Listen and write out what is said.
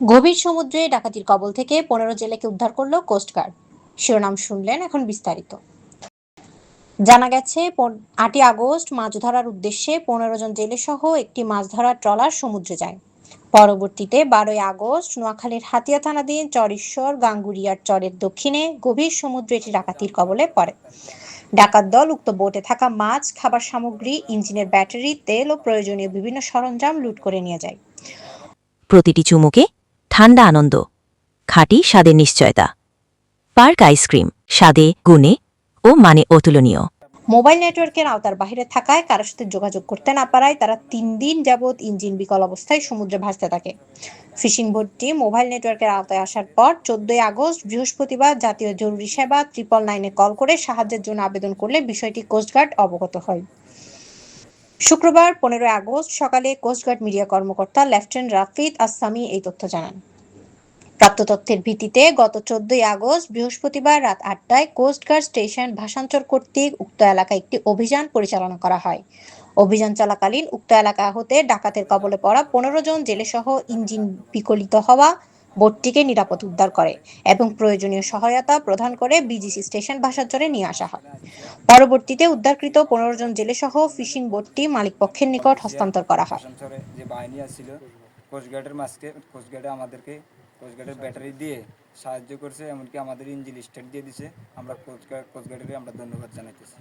গভীর সমুদ্রে ডাকাতির কবল থেকে পনেরো জেলেকে উদ্ধার করল কোস্টগার্ড শিরোনাম শুনলেন এখন বিস্তারিত। জানা গেছে আটই আগস্ট মাছ ধরার উদ্দেশ্যে পনেরো জন জেলে সহ একটি মাছ ধরার ট্রলার সমুদ্রে যায়। পরবর্তীতে বারোই আগস্ট নোয়াখালীর হাতিয়া থানা থানাধীন চরেশ্বর গাঙ্গুরিয়ার চরের দক্ষিণে গভীর সমুদ্রে এটি ডাকাতির কবলে পড়ে। ডাকাত দল উক্ত বোটে থাকা মাছ, খাবার সামগ্রী, ইঞ্জিনের ব্যাটারি, তেল ও প্রয়োজনীয় বিভিন্ন সরঞ্জাম লুট করে নিয়ে যায়। প্রতিটি চুমুকে ঠান্ডা আনন্দ। খাঁটি স্বাদের নিশ্চয়তা। পার্ক আইসক্রিম, স্বাদে, গুণে ও মানে অতুলনীয়। মোবাইল নেটওয়ার্কের আওতার বাইরে থাকায় কারোর সাথে যোগাযোগ করতে না পারায় তারা তিন দিন যাবৎ ইঞ্জিন বিকল অবস্থায় সমুদ্রে ভাসতে থাকে। ফিশিং বোটটি মোবাইল নেটওয়ার্কের আওতায় আসার পর চোদ্দই আগস্ট বৃহস্পতিবার জাতীয় জরুরি সেবা ট্রিপল নাইনে কল করে সাহায্যের জন্য আবেদন করলে বিষয়টি কোস্টগার্ড অবগত হয়। শুক্রবার পনেরোই আগস্ট সকালে কোস্টগার্ড মিডিয়া কর্মকর্তা লেফটেন্যান্ট রাফিদ আসামি এই তথ্য জানান। প্রাপ্ত তথ্যের ভিত্তিতে গত চোদ্দই আগস্ট বৃহস্পতিবার রাত আটটায় কোস্টগার্ড স্টেশন ভাষান্তর কর্তৃক উক্ত এলাকায় একটি অভিযান পরিচালনা করা হয়। অভিযান চলাকালীন উক্ত এলাকা হতে ডাকাতের কবলে পড়া পনেরো জন জেলেসহ ইঞ্জিন বিকলিত হওয়া বোটটিকে নিরাপদ উদ্ধার করে এবং প্রয়োজনীয় সহায়তা প্রদান করে বিজিসি স্টেশন ভাষান্তরে নিয়ে আসা হয়। পরবর্তীতে উদ্ধারকৃত পনেরো জন জেলেসহ ফিশিং বোটটি মালিকপক্ষের নিকট হস্তান্তর করা হয়। যে বাহিনী কোস্টগার্ডের কোস্টগার্ডে আমাদেরকে কোস্টগার্ডের ব্যাটারি দিয়ে সাহায্য করছে, এমনকি আমাদের ইঞ্জিন স্টার্ট দিয়ে দিছে। আমরা কোচগার্ড কোচগার্ডের আমরা ধন্যবাদ জানাইতেছি।